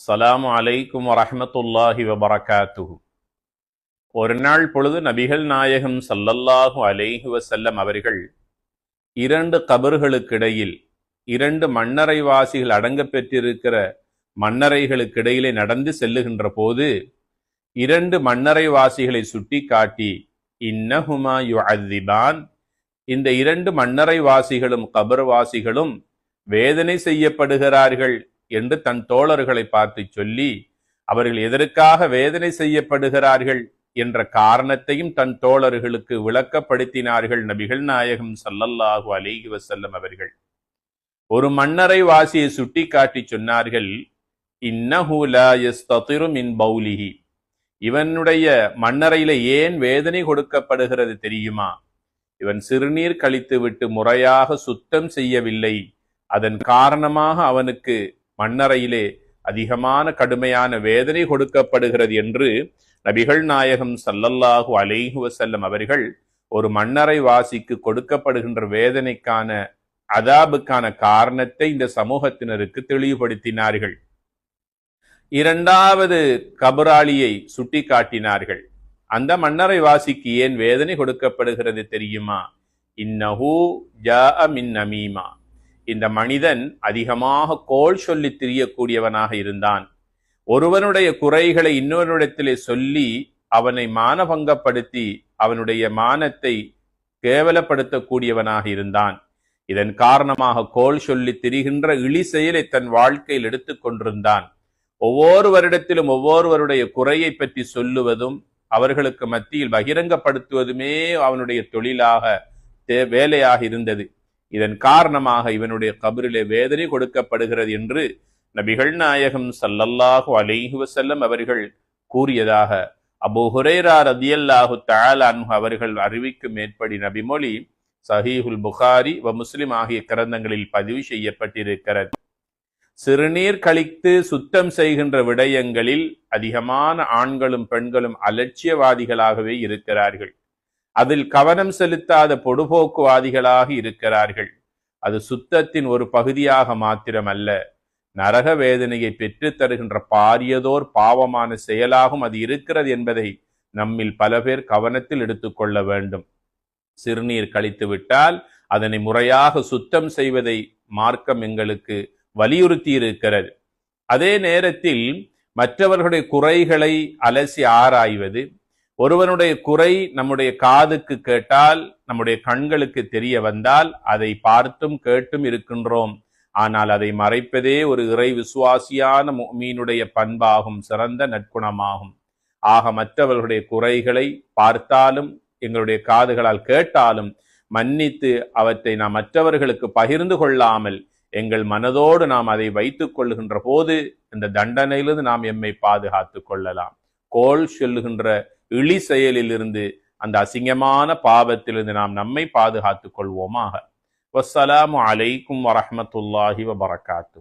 அஸ்ஸலாமு அலைக்கும் வரஹ்மத்துல்லாஹி வபரகாத்துஹு ஒரு நாள் பொழுது நபிகள் நாயகம் சல்லல்லாஹு அலைஹு வசல்லம் அவர்கள் இரண்டு கபர்களுக்கிடையில் இரண்டு மன்னரைவாசிகள் அடங்க பெற்றிருக்கிற மன்னரைகளுக்கிடையிலே நடந்து செல்லுகின்ற போது இரண்டு மண்ணறைவாசிகளை சுட்டிக்காட்டி இன்னஹுமா யுஅத்திபான் இந்த இரண்டு மன்னரைவாசிகளும் கபர்வாசிகளும் வேதனை செய்யப்படுகிறார்கள் என்று தன் தோழர்களை பார்த்து சொல்லி அவர்கள் எதற்காக வேதனை செய்யப்படுகிறார்கள்? என்ற காரணத்தையும் தன் தோழர்களுக்கு விளக்கப்படுத்தினார்கள் நபிகள் நாயகம் சல்லல்லாஹு அலைஹி வசல்லம் அவர்கள். ஒரு மன்னரை வாசியை சுட்டிக்காட்டி சொன்னார்கள் இன்னஹு பௌலிஹி. இவனுடைய மண்ணறையில ஏன் வேதனை கொடுக்கப்படுகிறது தெரியுமா? இவன் சிறுநீர் கழித்துவிட்டு முறையாக சுத்தம் செய்யவில்லை. அதன் காரணமாக அவனுக்கு மண்ணறையிலே அதிகமான கடுமையான வேதனை கொடுக்கப்படுகிறது என்று நபிகள் நாயகம் சல்லல்லாஹு அலைஹு வசல்லம் அவர்கள் ஒரு மண்ணறை வாசிக்கு கொடுக்கப்படுகின்ற வேதனைக்கான அதாபுக்கான காரணத்தை இந்த சமூகத்தினருக்கு தெளிவுபடுத்தினார்கள். இரண்டாவது கபராளியை சுட்டிக்காட்டினார்கள். அந்த மன்னரை வாசிக்கு ஏன் வேதனை கொடுக்கப்படுகிறது தெரியுமா? இன்னஹூ ஜா மின் நமீமா. இந்த மனிதன் அதிகமாக கோல் சொல்லி திரியக்கூடியவனாக இருந்தான். ஒருவனுடைய குறைகளை இன்னொருடத்திலே சொல்லி அவனை மானபங்கப்படுத்தி அவனுடைய மானத்தை கேவலப்படுத்தக்கூடியவனாக இருந்தான். இதன் காரணமாக கோல் சொல்லி திரிகின்ற இழி செயலை தன் வாழ்க்கையில் எடுத்துக் கொண்டிருந்தான். ஒவ்வொரு வருடத்திலும் ஒவ்வொருவருடைய குறையை பற்றி சொல்லுவதும் அவர்களுக்கு மத்தியில் பகிரங்கப்படுத்துவதுமே அவனுடைய தொழிலாக தே- வேலையாக இருந்தது. இதன் காரணமாக இவனுடைய கபரிலே வேதனை கொடுக்கப்படுகிறது என்று நபிகள் நாயகம் சல்லல்லாஹு அலைஹி வசல்லம் அவர்கள் கூறியதாக அபு ஹுரேரா ரதியல்லாஹு தஆலா அவர்கள் அறிவிக்கும் மேற்படி நபிமொழி சஹீஹுல் புகாரி வ முஸ்லிம் ஆகிய கிரந்தங்களில் பதிவு செய்யப்பட்டிருக்கிறது. சிறுநீர் கழித்து சுத்தம் செய்கின்ற விடயங்களில் அதிகமான ஆண்களும் பெண்களும் அலட்சியவாதிகளாகவே இருக்கிறார்கள். அதில் கவனம் செலுத்தாத பொடுபோக்குவாதிகளாக இருக்கிறார்கள். அது சுத்தத்தின் ஒரு பகுதியாக மாத்திரமல்ல. நரக வேதனையை பெற்றுத் தருகின்ற பாரியதோர் பாவமான செயலாகும் அது இருக்கிறது என்பதை நம்மில் பல பேர் கவனத்தில் எடுத்துக்கொள்ள வேண்டும். சிறுநீர் கழித்து விட்டால் அதனை முறையாக சுத்தம் செய்வதை மார்க்கம் எங்களுக்கு வலியுறுத்தி இருக்கிறது. அதே நேரத்தில் மற்றவர்களுடைய குறைகளை அலசி ஆராய்வது ஒருவனுடைய குறை நம்முடைய காதுக்கு கேட்டால் நம்முடைய கண்களுக்கு தெரிய வந்தால் அதை பார்த்தும் கேட்டும் இருக்கின்றோம். ஆனால் அதை மறைப்பதே ஒரு இறை விசுவாசியான மீனுடைய பண்பாகும் சிறந்த நற்குணமாகும். ஆக மற்றவர்களுடைய குறைகளை பார்த்தாலும் எங்களுடைய காதுகளால் கேட்டாலும் மன்னித்து அவற்றை நாம் மற்றவர்களுக்கு பகிர்ந்து கொள்ளாமல் எங்கள் மனதோடு நாம் அதை வைத்துக் கொள்கின்ற போது இந்த தண்டனையிலிருந்து நாம் எம்மை பாதுகாத்துக் கொள்ளலாம். கோல் சொல்லுகின்ற இழி செயலிலிருந்து அந்த அசிங்கமான பாவத்திலிருந்து நாம் நம்மை பாதுகாத்துக் கொள்வோமாக. வஸ்ஸலாமு அலைக்கும் வரமத்துல்லாஹி வபரகாத்து